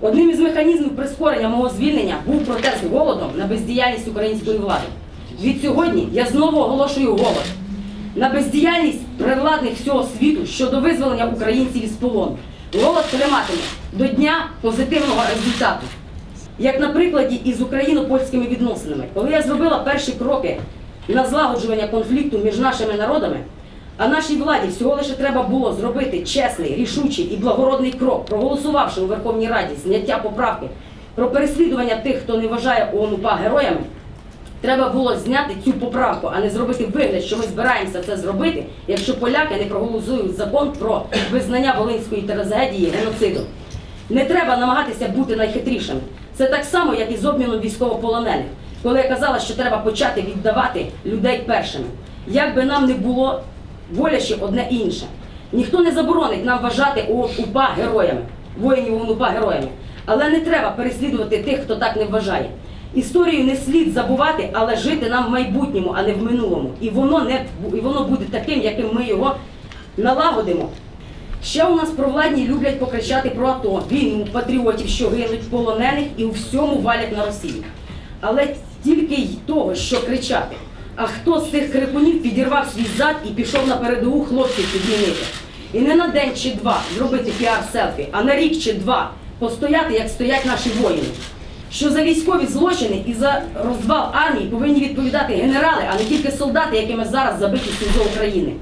Одним із механізмів прискорення мого звільнення був протест голодом на бездіяльність української влади. Від сьогодні я знову оголошую голод на бездіяльність привладних всього світу щодо визволення українців із полону. Голод триматиме до дня позитивного результату. Як на прикладі із україно-польськими відносинами, коли я зробила перші кроки на злагоджування конфлікту між нашими народами, а нашій владі всього лише треба було зробити чесний, рішучий і благородний крок, проголосувавши у Верховній Раді зняття поправки про переслідування тих, хто не вважає ОНУПА героями, Треба було зняти цю поправку, а не зробити вигляд, що ми збираємося це зробити, якщо поляки не проголосують закон про визнання волинської трагедії геноцидом. Не треба намагатися бути найхитрішими. Це так само, як і з обміном військовополонених, коли я казала, що треба почати віддавати людей першими. Як би нам не було боляче одне інше. Ніхто не заборонить нам вважати УПА героями, воїнів УПА героями. Але не треба переслідувати тих, хто так не вважає. Історію не слід забувати, але жити нам в майбутньому, а не в минулому. І воно не і воно буде таким, яким ми його налагодимо. Ще у нас провладні люблять покричати про АТО, війну, патріотів, що гинуть, полонених і у всьому валять на Росію. Але тільки й того, що кричати. А хто з цих крикунів підірвав свій зад і пішов на передову хлопців підмінити? І не на день чи два зробити піар-селфі, а на рік чи два постояти, як стоять наші воїни. Що за військові злочини і за розвал армії повинні відповідати генерали, а не тільки солдати, якими зараз забиті СІЗО України.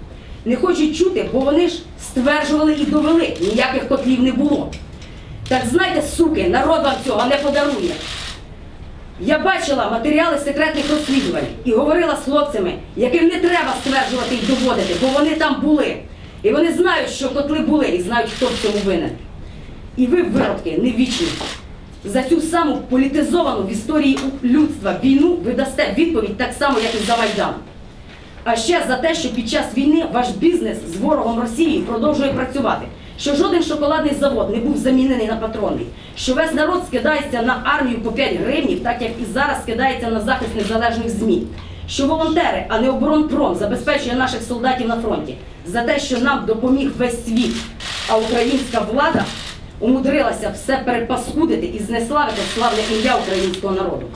Не хочуть чути, бо вони ж стверджували і довели, ніяких котлів не було. Так знайте, суки, народ вам цього не подарує. Я бачила матеріали секретних розслідувань і говорила з хлопцями, яким не треба стверджувати і доводити, бо вони там були. І вони знають, що котли були, і знають, хто в цьому винен. І ви, виродки, не вічні. За цю саму політизовану в історії людства війну ви дасте відповідь так само, як і за Майдан. А ще за те, що під час війни ваш бізнес з ворогом Росії продовжує працювати, що жоден шоколадний завод не був замінений на патронний, що весь народ скидається на армію по 5 гривнів, так як і зараз скидається на захист незалежних ЗМІ, що волонтери, а не оборонпром, забезпечує наших солдатів на фронті, за те, що нам допоміг весь світ, а українська влада умудрилася все перепаскудити і знеславити славне ім'я українського народу.